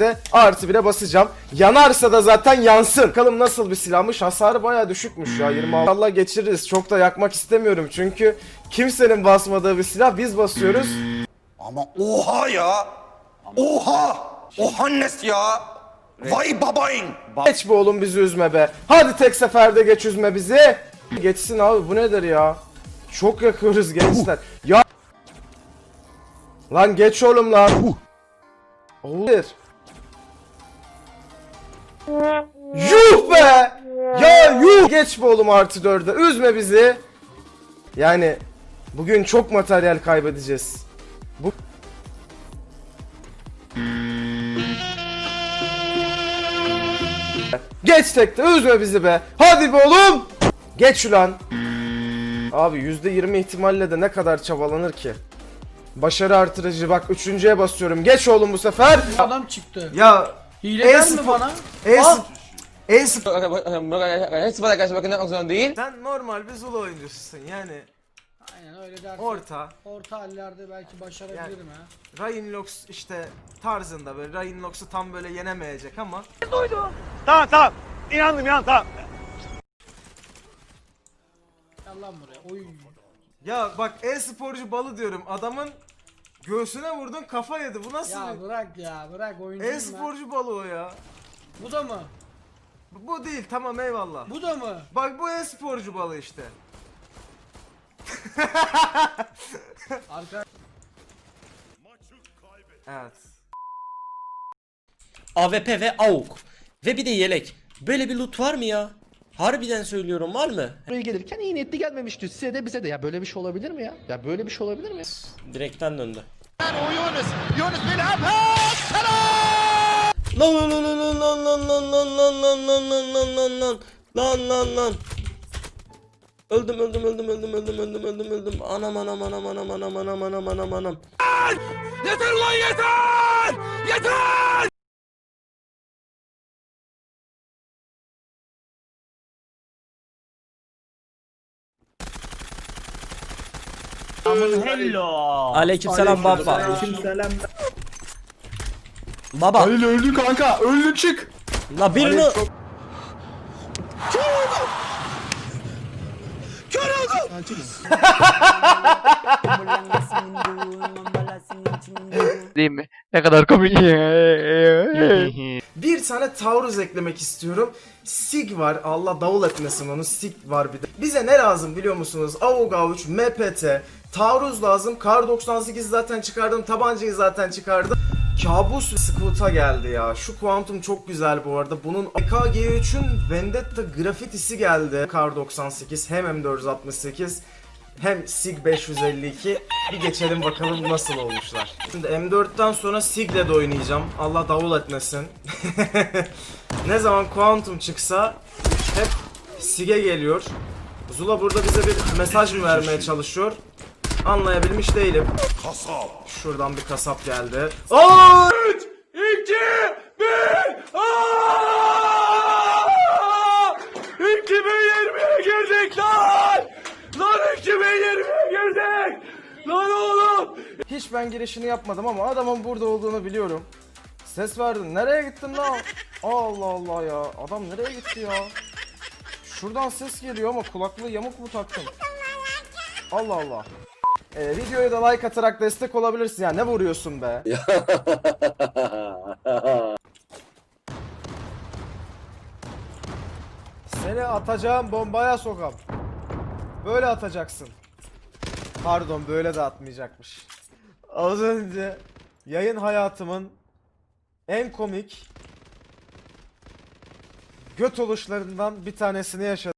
de artı bire basacağım. Yanarsa da zaten yansın. Bakalım nasıl bir silahmış. Hasarı baya düşükmüş ya. 26 Allah geçiririz. Çok da yakmak istemiyorum. Çünkü kimsenin basmadığı bir silah biz basıyoruz. Ama oha ya. Oha. Ohannes ya. Vay babayın. Geç be oğlum bizi üzme be. Hadi tek seferde geç üzme bizi. Geçsin abi bu nedir ya? Çok yakıyoruz gençler. Ya Lan geç oğlum lan. Olur. Yuh be! Ya yuh! Geç be oğlum artı dörde. Üzme bizi. Yani bugün çok materyal kaybedeceğiz. Bu Geç tekte üzme bizi be. Hadi be oğlum. Geç ulan. Abi %20 ihtimalle de ne kadar çabalanır ki? Başarı artırıcı bak üçüncüye basıyorum. Geç oğlum bu sefer. Adam çıktı. Ya Hile geldi E-spor- mi bana? Es Es sebagai sebagai aksiyon değil. Sen normal bir Zulu oyuncususun yani Aynen öyle dersin. orta Orta hallerde belki başarabilirim ha. Ryan Lox işte tarzında böyle Ryan Lox'u tam böyle yenemeyecek ama Gel lan buraya. Oy. Ya bak e-sporcu balı diyorum adamın göğsüne vurdun kafa yedi bu nasıl Ya bir bırak ya bırak oyuncuyum ben. e-sporcu balı o ya Bu da mı? Bu bu değil tamam eyvallah Bu da mı? Bak bu e-sporcu balı işte Arka Evet AWP ve AUK. Ve bir de yelek. Böyle bir loot var mı ya? Harbiden söylüyorum var mı? Buraya gelirken iyi niyetli gelmemişti. Size de bize de. Ya böyle bir şey olabilir mi ya? Ya böyle bir şey olabilir mi? Direkten döndü. Lan lan lan lan lan lan lan lan lan lan lan lan lan lan lan lan lan lan Öldüm öldüm öldüm öldüm öldüm öldüm öldüm öldüm anam anam anam anam anam anam anam anam anam Yeter ulan yeter. Yeter. Amun hello. Aleykümselam baba. Aleykümselam. Baba. Halil öldü kanka. Öldü çık. La birini. Halil çok... Kör oldum. Kör oldum. Değil mi? Ne kadar komik. Bir tane taarruz eklemek istiyorum. SIG var. Allah davul etmesin onu. SIG var bir de. Bize ne lazım biliyor musunuz? AUG 3 MPT, taarruz lazım. Kar 98 zaten çıkardım. Tabancayı zaten çıkardım. Kabus Scout'a geldi ya. Şu kuantum çok güzel bu arada. Bunun AKG3'ün Vendetta grafitisi geldi. Kar 98 hem M468 hem SIG 552 bir geçelim bakalım nasıl olmuşlar. Şimdi M4'ten sonra SIG'le de oynayacağım. Allah davul etmesin. ne zaman Quantum çıksa hep SIG'e geliyor. Zula burada bize bir mesaj mı vermeye çalışıyor? Anlayabilmiş değilim. Kasap. Şuradan bir kasap geldi. Aa! 2 1 2020'ye girdik lan! Lan 2020'ye girdik! Lan oğlum! Hiç ben girişini yapmadım ama adamın burada olduğunu biliyorum. Ses verdin. Nereye gittin lan? Allah Allah ya. Adam nereye gitti ya? Şuradan ses geliyor ama kulaklığı yamuk mu taktın? Allah Allah. Ee, videoya da like atarak destek olabilirsin ya. Ne vuruyorsun be? Seni atacağım bombaya sokam. Böyle atacaksın. Pardon böyle de atmayacakmış. Az önce yayın hayatımın en komik göt oluşlarından bir tanesini yaşadım.